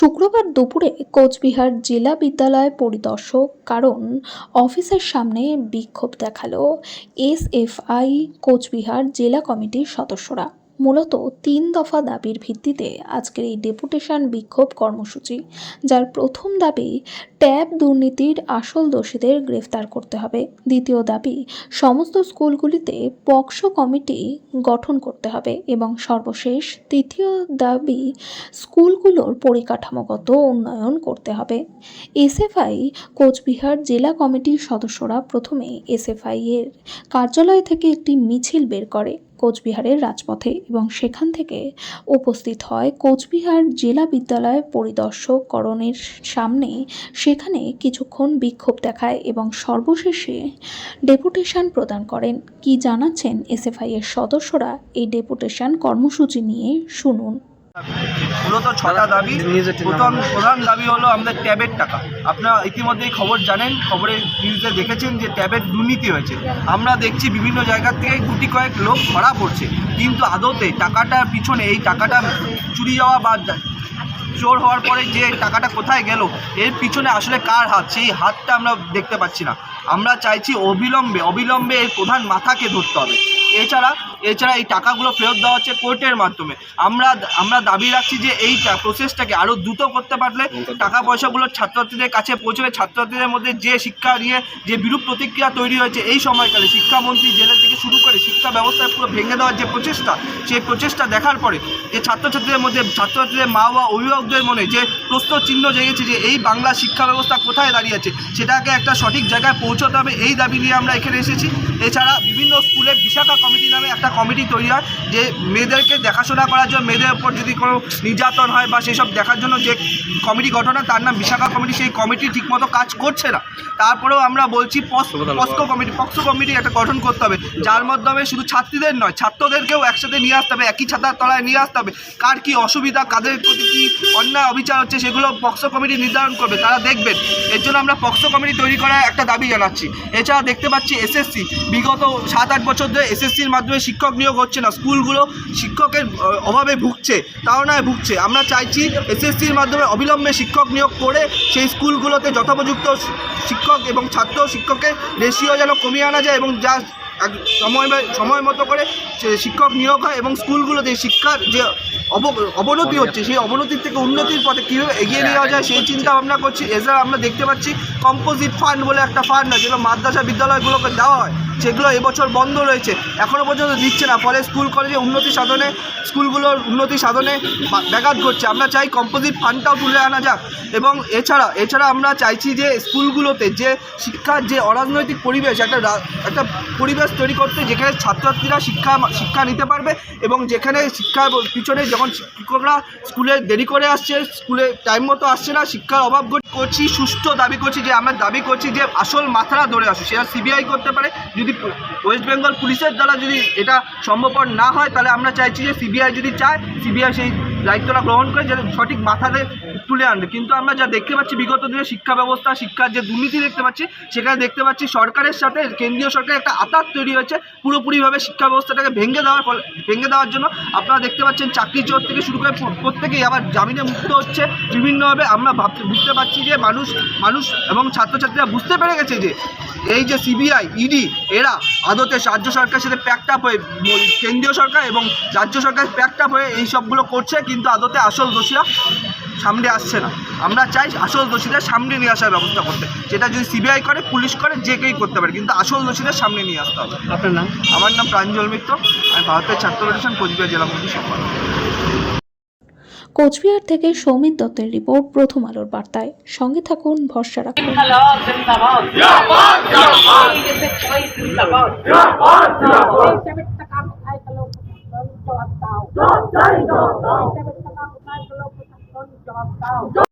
শুক্রবার দুপুরে কোচবিহার জেলা বিদ্যালয় পরিদর্শক কারণ অফিসের সামনে বিক্ষোভ দেখাল। এস এফ আই কোচবিহার জেলা কমিটির সদস্যরা। মূলত তিন দফা দাবির ভিত্তিতে আজকের এই ডেপুটেশন বিক্ষোভ কর্মসূচি, যার প্রথম দাবি ট্যাব দুর্নীতির আসল দোষীদের গ্রেফতার করতে হবে। দ্বিতীয় দাবি সমস্ত স্কুলগুলিতে পক্সো কমিটি গঠন করতে হবে এবং সর্বশেষ তৃতীয় দাবি স্কুলগুলোর পরিকাঠামোগত উন্নয়ন করতে হবে। এসএফআই, কোচবিহার জেলা কমিটির সদস্যরা প্রথমে এসএফআই এর কার্যালয় থেকে একটি মিছিল বের করে। কোচবিহারের রাজপথে এবং সেখান থেকে উপস্থিত হয় কোচবিহার জেলা বিদ্যালয় পরিদর্শক করণের সামনে। সেখানে কিছুক্ষণ বিক্ষোভ দেখায় এবং সর্বশেষে ডেপুটেশন প্রদান করেন। কি জানাচ্ছেন এসএফআই এর সদস্যরা এই ডেপুটেশন কর্মসূচি নিয়ে শুনুন। মূলত ছটা দাবি। প্রথম প্রধান দাবি হলো আমাদের ট্যাবের টাকা। আপনারা ইতিমধ্যেই খবর জানেন খবরে নিউজে দেখেছেন যে ট্যাবের দুর্নীতি হয়েছে। আমরা দেখছি বিভিন্ন জায়গা থেকে গুটি কয়েক লোক ধরা পড়ছে। কিন্তু আদতে টাকাটার পিছনে এই টাকাটা চুরি যাওয়া বা চোর হওয়ার পরে যে টাকাটা কোথায় গেল এর পিছনে আসলে কার হাত? সেই হাতটা আমরা দেখতে পাচ্ছি না। আমরা চাইছি অবিলম্বে অবিলম্বে এর প্রধান মাথাকে ধরতে হবে। এছাড়া এছাড়া এই টাকাগুলো ফেরত দেওয়া হচ্ছে কোর্টের মাধ্যমে। আমরা আমরা দাবি রাখছি যে এই প্রসেসটাকে আরও দ্রুত করতে পারলে টাকা পয়সাগুলো ছাত্রছাত্রীদের কাছে পৌঁছবে, ছাত্রছাত্রীদের মধ্যে যে শিক্ষা নিয়ে যে বিরূপ প্রতিক্রিয়া তৈরি হয়েছে এই সময়কালে, শিক্ষামন্ত্রী জেলা থেকে শুরু করে শিক্ষা ব্যবস্থায় পুরো ভেঙে দেওয়ার যে প্রচেষ্টা, সেই প্রচেষ্টা দেখার পরে যে ছাত্রছাত্রীদের মধ্যে, ছাত্রছাত্রীদের মা বাবা, অভিভাবকদের মনে যে প্রশ্ন চিহ্ন জেগেছে যে এই বাংলা শিক্ষা ব্যবস্থা কোথায় দাঁড়িয়েছে সেটাকে একটা সঠিক জায়গায় পৌঁছতে হবে, এই দাবি নিয়ে আমরা এখানে এসেছি। এছাড়া বিভিন্ন স্কুলে বিশাখা কমিটি নামে একটা কমিটি তৈরি হয় যে মেয়েদেরকে দেখাশোনা করার জন্য মেয়েদের উপর যদি কোনো নির্যাতন হয় বা সেই সব দেখার জন্য যে কমিটি গঠন হয় তার নাম বিশাখা কমিটি সেই কমিটি ঠিকমতো কাজ করছে না। তারপরেও আমরা বলছি পস্কো কমিটি পক্সো কমিটি একটা গঠন করতে হবে যার মাধ্যমে শুধু ছাত্রীদের নয় ছাত্রদেরকেও একসাথে নিয়ে আসতে হবে একই ছাতার তলায় নিয়ে আসতে হবে। কার কী অসুবিধা কাদের প্রতি কী অন্যায় অবিচার হচ্ছে সেগুলো পক্সো কমিটি নির্ধারণ করবে তারা দেখবেন। এর জন্য আমরা পক্সো কমিটি তৈরি করার একটা দাবি জানাচ্ছি। এছাড়া দেখতে পাচ্ছি এসএসসি বিগত সাত আট বছর ধরে এসএসসির মাধ্যমে শিক্ষক নিয়োগ হচ্ছে না, স্কুলগুলো শিক্ষকের অভাবে ভুগছে তাও নয় ভুগছে। আমরা চাইছি এসএসসির মাধ্যমে অবিলম্বে শিক্ষক নিয়োগ করে সেই স্কুলগুলোতে যথোপযুক্ত শিক্ষক এবং ছাত্র শিক্ষকের রেশিও যেন কমিয়ে আনা যায় এবং যা সময় সময় মতো করে শিক্ষক নিয়োগ হয় এবং স্কুলগুলোতে শিক্ষার যে অব- অবনতি হচ্ছে, সেই অবনতির থেকে উন্নতির পথে কীভাবে এগিয়ে নিয়ে যাওয়া যায় সেই চিন্তা ভাবনা করছি। এছাড়া আমরা দেখতে পাচ্ছি কম্পোজিট ফান্ড বলে একটা ফান্ড আছে যেগুলো মাদ্রাসা বিদ্যালয়গুলোকে দেওয়া হয়। সেগুলো এবছর বন্ধ রয়েছে এখনও পর্যন্ত দিচ্ছে না। ফলে স্কুল, কলেজে উন্নতি সাধনে, স্কুলগুলোর উন্নতি সাধনে ব্যাঘাত ঘটছে। আমরা চাই কম্পোজিট ফান্ডটাও তুলে আনা যাক। এবং এছাড়া এছাড়া আমরা চাইছি যে স্কুলগুলোতে যে শিক্ষার যে অরাজনৈতিক পরিবেশ, একটা একটা পরিবেশ তৈরি করতে যেখানে ছাত্রছাত্রীরা শিক্ষা শিক্ষা নিতে পারবে এবং যেখানে শিক্ষার পিছনে যখন শিক্ষকরা স্কুলে দেরি করে আসছে, স্কুলে টাইম মতো আসছে না, শিক্ষার অভাব ঘট- করছি, সুষ্ঠু দাবি করছি যে, আমরা দাবি করছি যে, আসল মাথারা ধরে আসুক। সেটা সিবিআই করতে পারে। যদি ওয়েস্ট বেঙ্গল পুলিশের দ্বারা যদি এটা সম্ভবপর না হয়, তাহলে আমরা চাইছি যে সিবিআই যদি চায় সিবিআই সেই দায়িত্বটা গ্রহণ করে যে সঠিক মাথাতে তুলে আনবে। কিন্তু আমরা যা দেখতে পাচ্ছি, বিগত দিনে শিক্ষা ব্যবস্থা, শিক্ষার যে দুর্নীতি দেখতে পাচ্ছি, সেখানে দেখতে পাচ্ছি সরকারের সাথে কেন্দ্রীয় সরকারের একটা আতাত তৈরি হয়েছে। পুরোপুরিভাবে শিক্ষা ব্যবস্থাটাকে ভেঙে দেওয়ার ফলে, ভেঙে দেওয়ার জন্য আপনারা দেখতে পাচ্ছেন চাকরি চোর থেকে শুরু করে প্রত্যেকেই আবার জামিনে মুক্ত হচ্ছে। বিভিন্নভাবে আমরা ভাবতে, বুঝতে পারছি যে মানুষ মানুষ এবং ছাত্রছাত্রীরা বুঝতে পেরে গেছে যে এই যে সিবিআই ইডি এরা আদতে রাজ্য সরকারের সাথে প্যাকড আপ হয়ে কেন্দ্রীয় সরকার এবং রাজ্য সরকার প্যাকড আপ হয়ে এই সবগুলো করছে কিন্তু আদতে আসল দোষীরা সামনে আসছে না। আমরা চাই আসল দোষীদের সামনে নিয়ে আসার ব্যবস্থা করতে। যেটা যদি সিবিআই করে পুলিশ করে যে কেউই করতে পারে কিন্তু আসল দোষীদের সামনে নিয়ে আসতে হবে। আপনার নাম? আমার নাম প্রাঞ্জল মিত্র আমি ভারতের ছাত্র ফেডারেশন কোচবিহার জেলা মন্ত্রী সম্পাদক। কোচবিহার থেকে সৌমিন দত্তের রিপোর্ট প্রথম আলোর বার্তায়। সঙ্গে থাকুন ভরসা রাখুন।